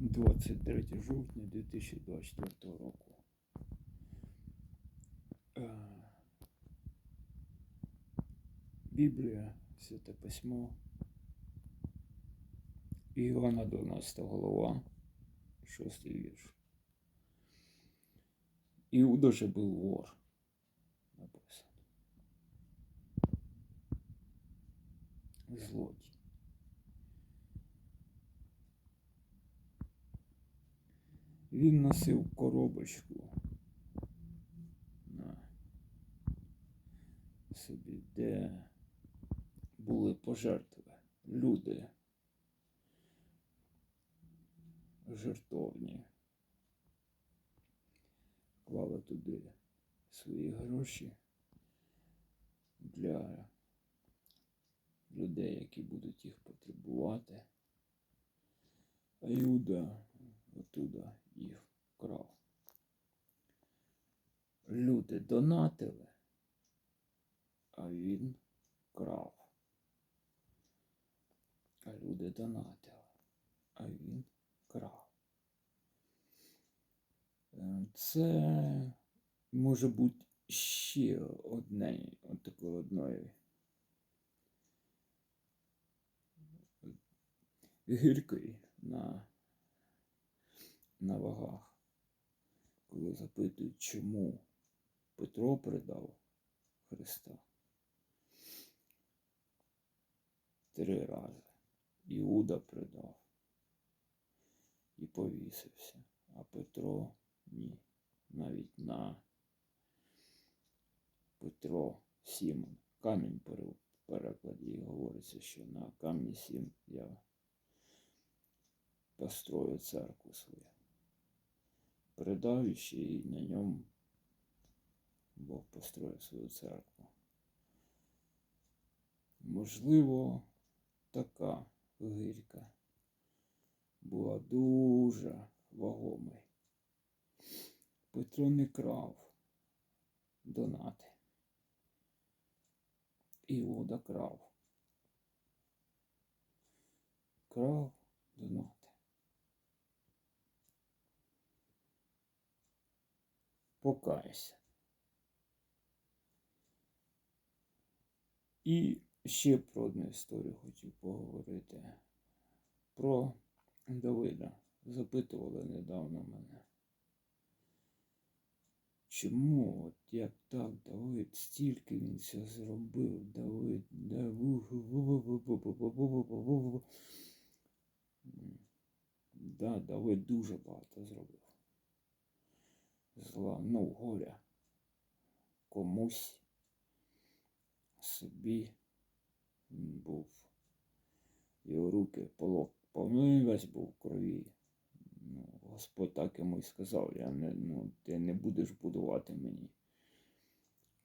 23 жовтня 2024 року. Е, Біблія, Святе Письмо, Іоанна 12 голова, 6 вірш. Іуда же був вор. Написано. Злодій. Він носив коробочку. На. Собі, де були пожертви, люди. Жертовні. Клали туди свої гроші для людей, які будуть їх потребувати. А Іуда оттуда їх вкрав. Люди донатили, а він крав. А люди донатили, а він крав. Е, Це може бути ще одне, от такої одної гіркої на, на вагах, коли запитують, чому Петро предав Христа три рази. Іуда предав і повісився, а Петро ні. Навіть на Петро Сімон. Камінь в перекладі говориться, що на камні сім я построю церкву свою. Передав і на ньому Бог построїв свою церкву. Можливо, така гирька була дуже вагомий. Петро не крав донати. Іуда крав. Крав донати. Покайся. І ще про одну історію хотів поговорити. Про Давида. Запитували недавно мене. Чому, от як так, Давид, стільки він все зробив, Давид, Давид, да, Давид дуже багато зробив. Зла, ну, горя комусь собі він був. Його руки полок, весь був в крові. Ну, Господь так йому й сказав, я не, ну, ти не будеш будувати мені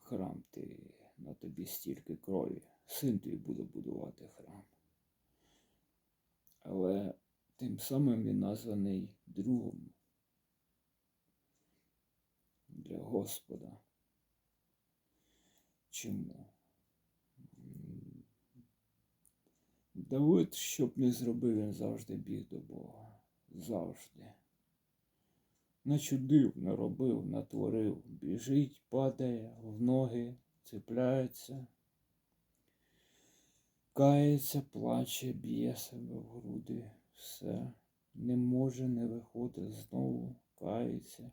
храм, ти на тобі стільки крові. Син твій буде будувати храм. Але тим самим він названий другом для Господа. Чому? Давид, що б не зробив, він завжди біг до Бога. Завжди. Начудив, наробив, натворив, біжить, падає в ноги, цепляється, кається, плаче, б'є себе в груди, все. Не може, не виходить знову, кається.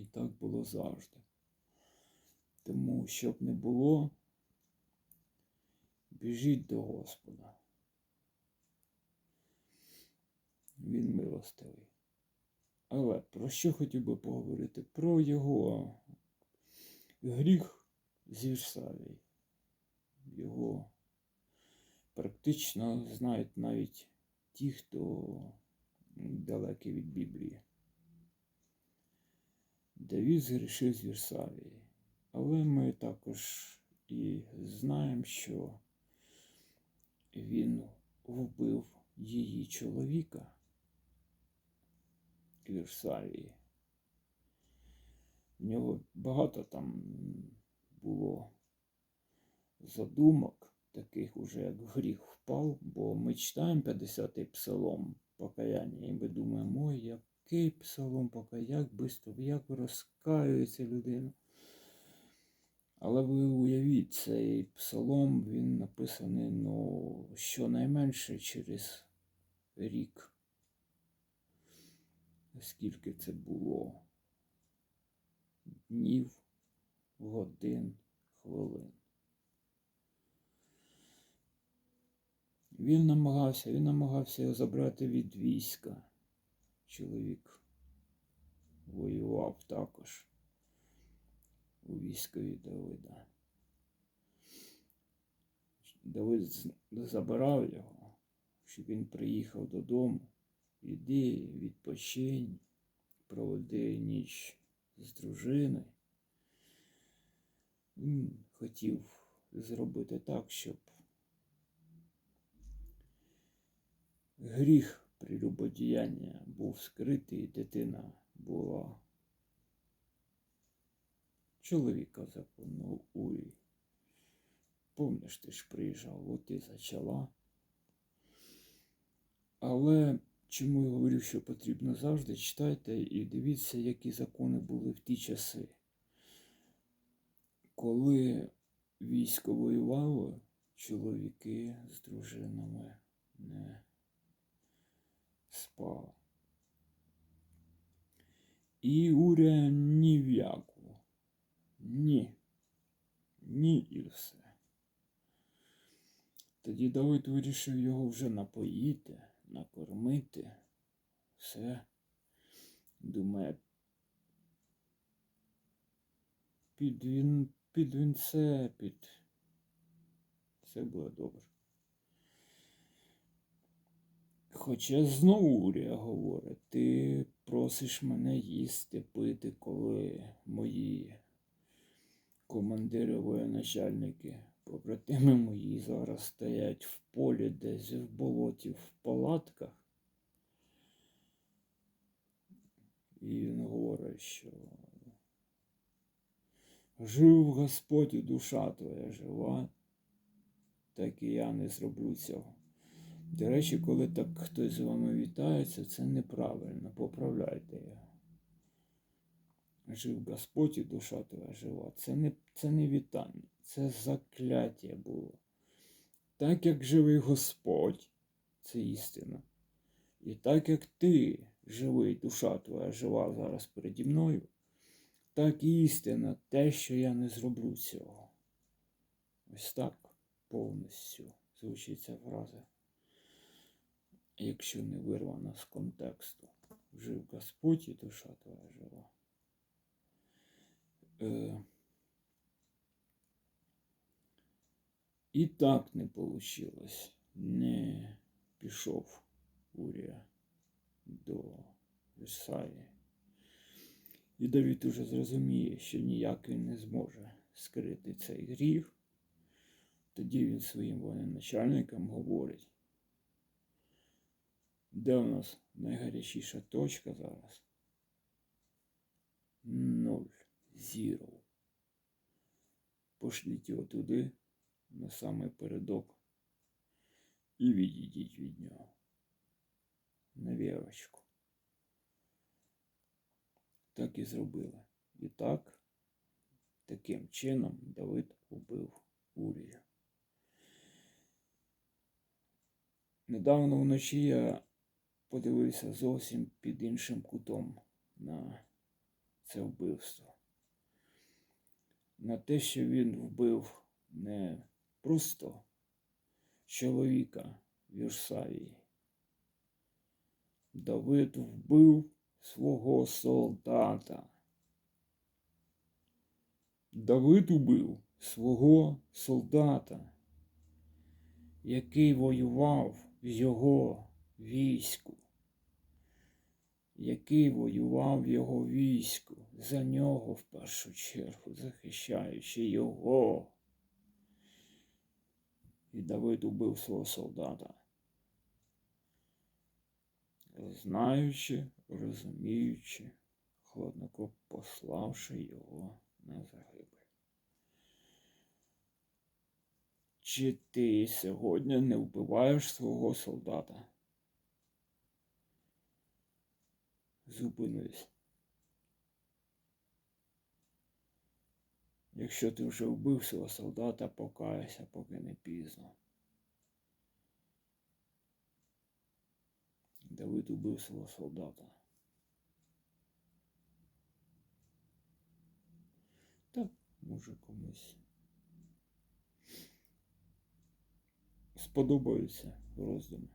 І так було завжди. Тому, щоб не було, біжіть до Господа. Він милостивий. Але про що хотів би поговорити? Про його гріх з Вірсавії. Його практично знають навіть ті, хто далекий від Біблії. Давід згрішив з Вірсавії. Але ми також і знаємо, що він вбив її чоловіка Вірсавії. В нього багато там було задумок таких уже як гріх впав, бо ми читаємо 50-й псалом покаяння, і ми думаємо, ой, який псалом покаяння, як бистро, як розкаюється людина. Але ви уявіть, цей псалом він написаний ну, щонайменше через рік. Скільки це було? Днів, годин, хвилин. Він намагався, він намагався його забрати від війська. Чоловік воював також у військові Давида. Давид забирав його, щоб він приїхав додому. Іди, відпочинь, проведи ніч з дружиною. Він хотів зробити так, щоб гріх прелюбодіяння був скритий, дитина була чоловіка законного Урі. Помниш, ти ж приїжджав, от і зачала. Але чому я говорю, що потрібно завжди читайте і дивіться, які закони були в ті часи. Коли військо воювало, чоловіки з дружинами не спали. І уря ні в яку. Ні. Ні і все. Тоді Давид вирішив його вже напоїти, накормити. Все. Думає, під, він, під вінце, під. Все буде добре. Хоча знову говорить, ти просиш мене їсти, пити, коли мої командири воєначальники, побратими мої зараз стоять в полі, десь в болоті, в палатках. І він говорить, що жив Господь душа твоя жива, так і я не зроблю цього. До речі, коли так хтось з вами вітається, це неправильно. Поправляйте його. Жив Господь і душа твоя жива. Це не, це не вітання, це закляття було. Так як живий Господь, це істина. І так як ти живий, душа твоя жива зараз переді мною, так і істина те, що я не зроблю цього. Ось так повністю звучить ця фраза якщо не вирвана з контексту. Жив Господь і душа твоя жива. Е, і так не вийшло. Не пішов Урія до Ісаї. І Давід уже зрозуміє, що ніяк він не зможе скрити цей гріх. Тоді він своїм воєначальникам говорить. Де у нас найгарячіша точка зараз? Ноль. Зіро. Пошліть його туди, на самий передок, і відійдіть від нього. На вірочку. Так і зробили. І так, таким чином Давид убив Урія. Недавно вночі я подивився зовсім під іншим кутом на це вбивство. На те, що він вбив не просто чоловіка в Юрсавії. Давид вбив свого солдата. Давид убив свого солдата, який воював в його війську, який воював в його війську за нього в першу чергу, захищаючи його. І Давид убив свого солдата. Знаючи, розуміючи, хладноко пославши його на загибель. Чи ти сьогодні не вбиваєш свого солдата? Зупинись. Якщо ти вже вбив свого солдата, покайся, поки не пізно. Давид убив свого солдата. Так, може комусь сподобаються роздуми.